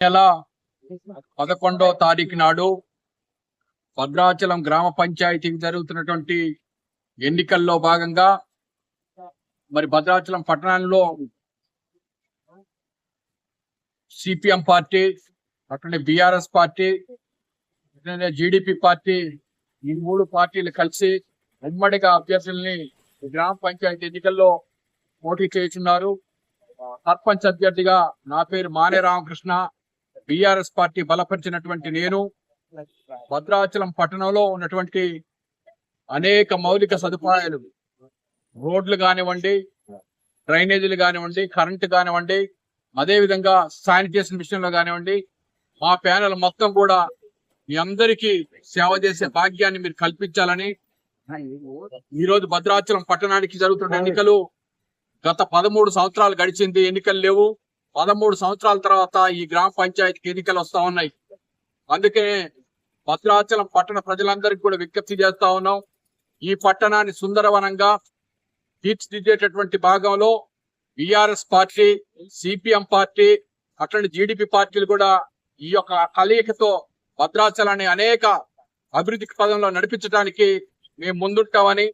నెల పదకొండో తారీఖు నాడు భద్రాచలం గ్రామ పంచాయతీకి జరుగుతున్నటువంటి ఎన్నికల్లో భాగంగా మరి భద్రాచలం పట్టణంలో సిపిఎం పార్టీ అట్లనే బిఆర్ఎస్ పార్టీ అట్లనే జీడిపి పార్టీ ఈ మూడు పార్టీలు కలిసి ఉమ్మడిగా అభ్యర్థుల్ని గ్రామ పంచాయతీ ఎన్నికల్లో పోటీ చేస్తున్నారు సర్పంచ్ అభ్యర్థిగా నా పేరు మానే రామకృష్ణ. బిఆర్ఎస్ పార్టీ బలపరిచినటువంటి నేను భద్రాచలం పట్టణంలో ఉన్నటువంటి అనేక మౌలిక సదుపాయాలు రోడ్లు కానివ్వండి డ్రైనేజీలు కానివ్వండి కరెంటు కానివ్వండి అదే విధంగా శానిటేషన్ విషయంలో కానివ్వండి మా ప్యానల్ మొత్తం కూడా మీ అందరికీ సేవ చేసే భాగ్యాన్ని మీరు కల్పించాలని ఈ రోజు భద్రాచలం పట్టణానికి జరుగుతున్న ఎన్నికలు గత పదమూడు సంవత్సరాలు గడిచింది ఎన్నికలు లేవు. పదమూడు సంవత్సరాల తర్వాత ఈ గ్రామ పంచాయతీకి ఎన్నికలు వస్తా ఉన్నాయి. అందుకే భద్రాచలం పట్టణ ప్రజలందరికీ కూడా విజ్ఞప్తి చేస్తా ఉన్నాం. ఈ పట్టణాన్ని సుందరవనంగా తీర్చిదిద్దేటటువంటి భాగంలో బిఆర్ఎస్ పార్టీ సిపిఎం పార్టీ అట్లనే జీడిపి పార్టీలు కూడా ఈ యొక్క కలయికతో భద్రాచలాన్ని అనేక అభివృద్ధి పదంలో నడిపించడానికి మేము ముందుంటామని